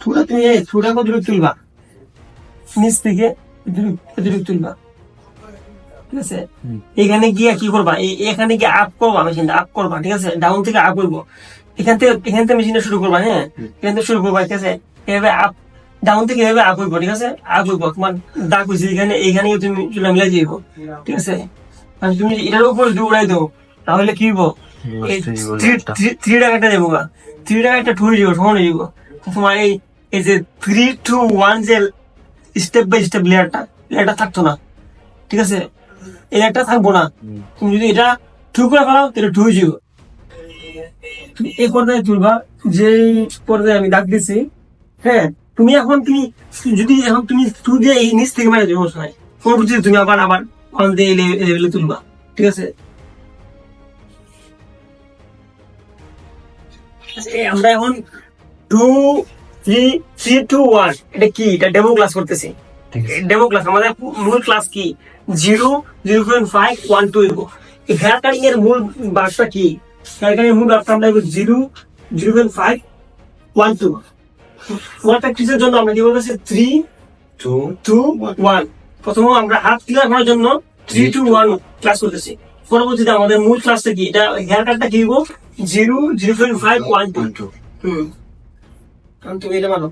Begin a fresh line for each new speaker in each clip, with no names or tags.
থুড়া তুমি এই থুড়া কত তুলবা নিচ থেকে তুলবা ঠিক আছে এখানে কি করবা এখানে গিয়ে আপ করবা মেশিনটা আপ করবা ঠিক আছে ডাউন থেকে আপ করব এখান থেকে এখান থেকে মেশিনটা শুরু করবা হ্যাঁ এখান থেকে শুরু করবা ঠিক আছে এভাবে আপ ডাউন থেকে এভাবে আপ করব ঠিক আছে আপ করব তোমার দাগ হয়েছে এখানে এইখানে তুমি চুলা মিলাই যাইবো ঠিক আছে তুমি এটার উপর উড়াই দাও তাহলে কি হইব থ্রি টাকাটা দেবো গা। থ্রি টাকাটা ঠুয়ে যাব সমান হয়ে যাব তোমার এই এই যে থ্রি টু ওয়ান যে স্টেপ বাই স্টেপ লেয়ারটা লেয়ারটা থাকতো না ঠিক আছে? এই একটা থাকব না। তুমি যদি এটা টু করে ফেলাও তাহলে টু যাব। এই পর্যায়ে তুলবা যে পর্যায়ে আমি ডাক দিছি হ্যাঁ? তুমি এখন তুমি যদি এখন তুমি টু দিয়ে এই নিচ থেকে মারা যাবে সমস্যা নাই। তুমি আবার আবার ওয়ান দিয়ে লেভেলে তুলবা ঠিক আছে? আমরা এখন two three three two one এটা কি? এটা ডেমো ক্লাস করতেছি। ডেমো ক্লাস আমাদের মূল ক্লাস কি? Zero zero point five one two এই হেয়ার কাটিং এর মূল কি? হেয়ার কাটিং এর মূল আমরা zero zero point five one two one প্র্যাকটিসের জন্য আমরা কি বলতেছি? থ্রি
টু
টু ওয়ান প্রথমে আমরা হাত ক্লিয়ার করার জন্য থ্রি টু ওয়ান ক্লাস করতেছি। পরবর্তীতে আমাদের মূল ক্লাসটা কি? এটা হেয়ার কাটটা কি zero zero point five one two
one two
হুম। কারণ তুমি এটা মানো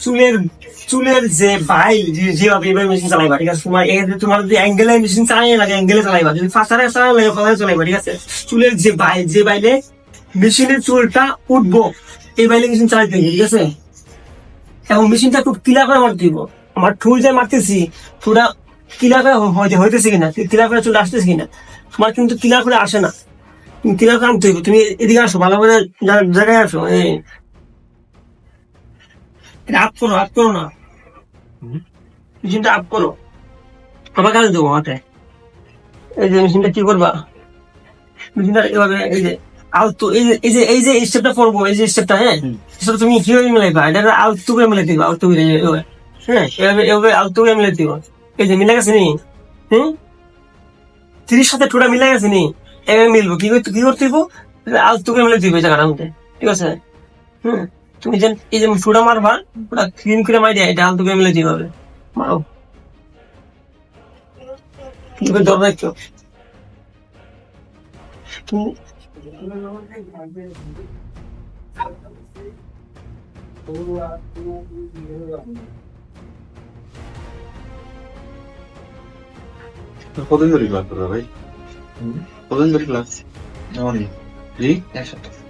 চুলের চুলের যে বাইল যে- যেভাবে এভাবে মেশিন চালাইবা ঠিক আছে? তোমার এই যে তোমার যদি অ্যাঙ্গেলে মেশিন চালাই লাগে অ্যাঙ্গেলে চালাইবা যদি ফাঁসারে চালাই লাগে ফাঁসারে চালাইবা ঠিক আছে? চুলের যে বাইল যে বাইলে মেশিনের চুলটা উঠবো। এই বাইলে মেশিন চালাইতে হবে ঠিক আছে? এবং মেশিনটা খুব ক্লিয়ার করে মারতে দিব। আমার ঠুল যে মারতেছি ঠুলটা ক্লিয়ার করে হইতে হইতেছে কিনা ক্লিয়ার করে চুল আসতেছে কিনা তোমার কিন্তু ক্লিয়ার করে আসে না। তুমি ক্লিয়ার করে আনতে হইব তুমি এদিকে আসো ভালো করে জায়গায় আসো এই। আপ করো আপ করো না। মেশিনটা আপ করো। আমার কাছে দেবো মাথায় এই যে মেশিনটা কি করবা? মেশিনটা এভাবে এই যে আলতো এই যে এই যে যে স্টেপটা পড়ব এই যে স্টেপটা হ্যাঁ? সেটা তুমি কীভাবে মিলাইবা? এটা আলতো করে মিলাই দিবা আলতো করে হ্যাঁ এভাবে এভাবে আলতো করে মিলাই দিবা এই যে মিলে গেছে নি? হুম? তিরিশ সাথে টোটা মিলে গেছে নি? এভাবে মিলবো কি করতে কি করতে হইব? আলতো করে মিলাই দিবে জায়গাটার মধ্যে ঠিক আছে? হুম? তুমি যেন এই যে টোটা মারবা ওটা ক্লিন করে মারি দেয় এটা আলতো করে মিলাই দিবা মারো। তুমি
কতদিন ধরে ক্লাস করবে ভাই? কতদিন ধরে ক্লাস অনেক জি একসাথে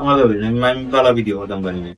আমাদের আমি পালা ভিডিও করতাম পারি না